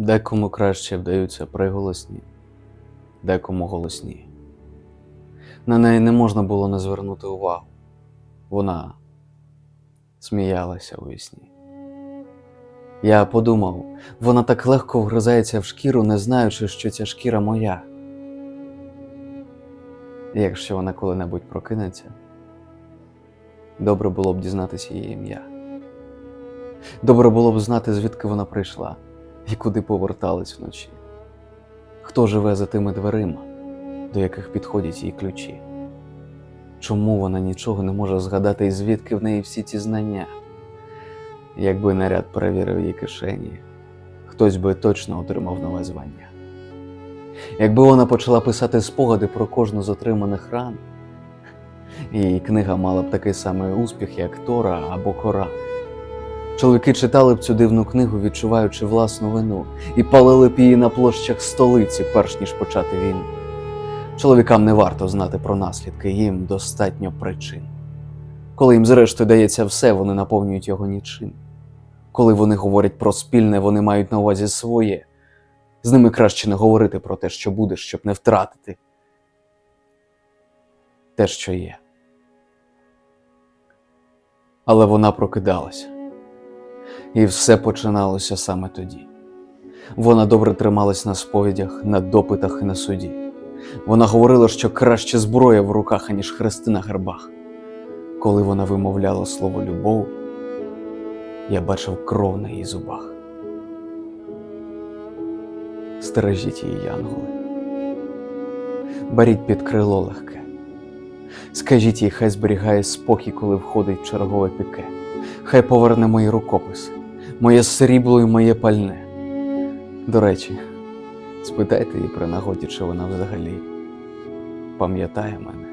Декому краще вдаються приголосні, декому голосні. На неї не можна було не звернути увагу. Вона сміялася у вісні. Я подумав, вона так легко вгризається в шкіру, не знаючи, що ця шкіра моя. Якщо вона коли-небудь прокинеться, добре було б дізнатися її ім'я. Добре було б знати, звідки вона прийшла і куди поверталась вночі. Хто живе за тими дверима, до яких підходять її ключі? Чому вона нічого не може згадати і звідки в неї всі ці знання? Якби наряд перевірив її кишені, хтось би точно отримав нове звання. Якби вона почала писати спогади про кожну з отриманих ран, її книга мала б такий самий успіх, як Тора або Коран. Чоловіки читали б цю дивну книгу, відчуваючи власну вину, і палили б її на площах столиці, перш ніж почати війну. Чоловікам не варто знати про наслідки, їм достатньо причин. Коли їм зрештою дається все, вони наповнюють його нічим. Коли вони говорять про спільне, вони мають на увазі своє. З ними краще не говорити про те, що буде, щоб не втратити те, що є. Але вона прокидалася. І все починалося саме тоді. Вона добре трималась на сповідях, на допитах і на суді. Вона говорила, що краще зброя в руках, аніж хрести на гербах. Коли вона вимовляла слово любов, я бачив кров на її зубах. Стережіть її, янголи. Беріть під крило легке. Скажіть їй, хай зберігає спокій, коли входить в чергове піке. Хай поверне мої рукописи, моє срібло і моє пальне. До речі, спитайте її при нагоді, чи вона взагалі пам'ятає мене.